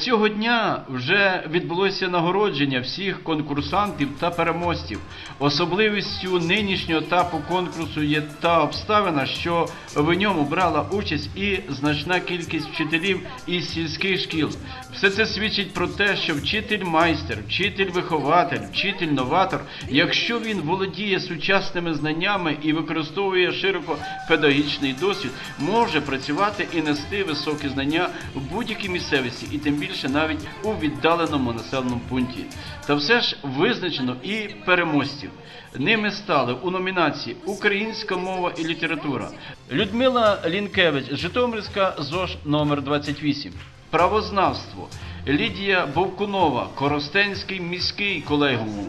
Цього дня вже відбулося нагородження всіх конкурсантів та переможців. Особливістю нинішнього етапу конкурсу є та обставина, що в ньому брала участь і значна кількість вчителів із сільських шкіл. Все це свідчить про те, що вчитель-майстер, вчитель-вихователь, вчитель-новатор, якщо він володіє сучасними знаннями і використовує широко педагогічний досвід, може працювати і нести високі знання в будь-якій місцевості, і тим більше навіть у віддаленому населеному пункті. Та все ж визначено і переможців. Ними стали у номінації Українська мова і література Людмила Лінкевич, Житомирська ЗОЖ номер 28 Правознавство Лідія Бовкунова, Коростенський міський колегіум.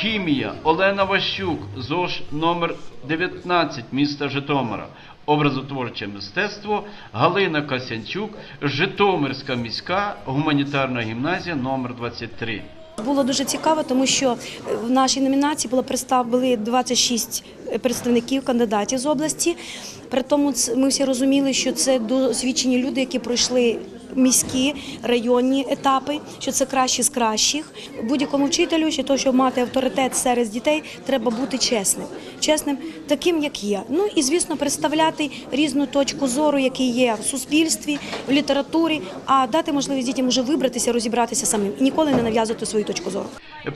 Хімія Олена Ващук, ЗОЖ номер 19 міста Житомира. Образотворче мистецтво Галина Касянчук, Житомирська міська гуманітарна гімназія номер 23. Було дуже цікаво, тому що в нашій номінації було представ- були 26 представників кандидатів з області. При тому ми всі розуміли, що це досвідчені люди, які пройшли міські районні етапи, що це кращі з кращих. Будь-якому вчителю, ще того, щоб мати авторитет серед дітей, треба бути чесним, чесним, таким, як є. Ну і звісно, представляти різну точку зору, які є в суспільстві, в літературі, а дати можливість дітям уже вибратися, розібратися самим і ніколи не нав'язувати свою точку зору.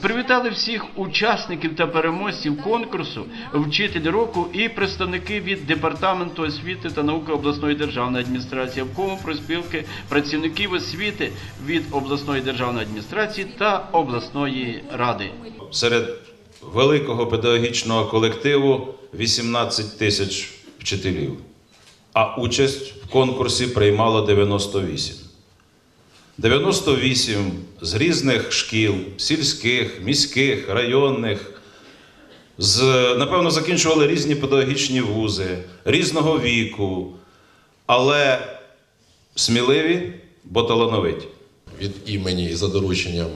Привітали всіх учасників та переможців конкурсу Вчитель року і представники від департаменту освіти та науки обласної державної адміністрації, обкому проспілки працівників освіти від обласної державної адміністрації та обласної ради. серед великого педагогічного колективу 18 тисяч вчителів, а участь в конкурсі приймало 98. 98 з різних шкіл, сільських, міських, районних, з, напевно, закінчували різні педагогічні вузи, різного віку, але сміливі, бо талановиті. від імені і за дорученням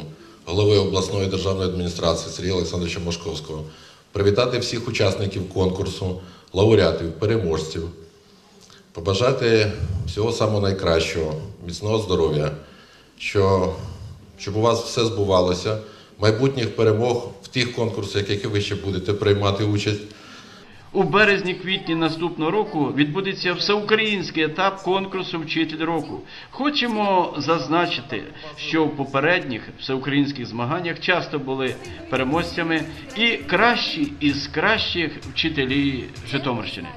голови обласної державної адміністрації Сергія Олександровича Мошковського привітати всіх учасників конкурсу, лауреатів, переможців, побажати всього самого найкращого, міцного здоров'я, що, щоб у вас все збувалося, майбутніх перемог в тих конкурсах, які ви ще будете приймати участь. У березні-квітні наступного року відбудеться всеукраїнський етап конкурсу Вчитель року. Хочемо зазначити, що в попередніх всеукраїнських змаганнях часто були переможцями і кращі із кращих вчителів Житомирщини.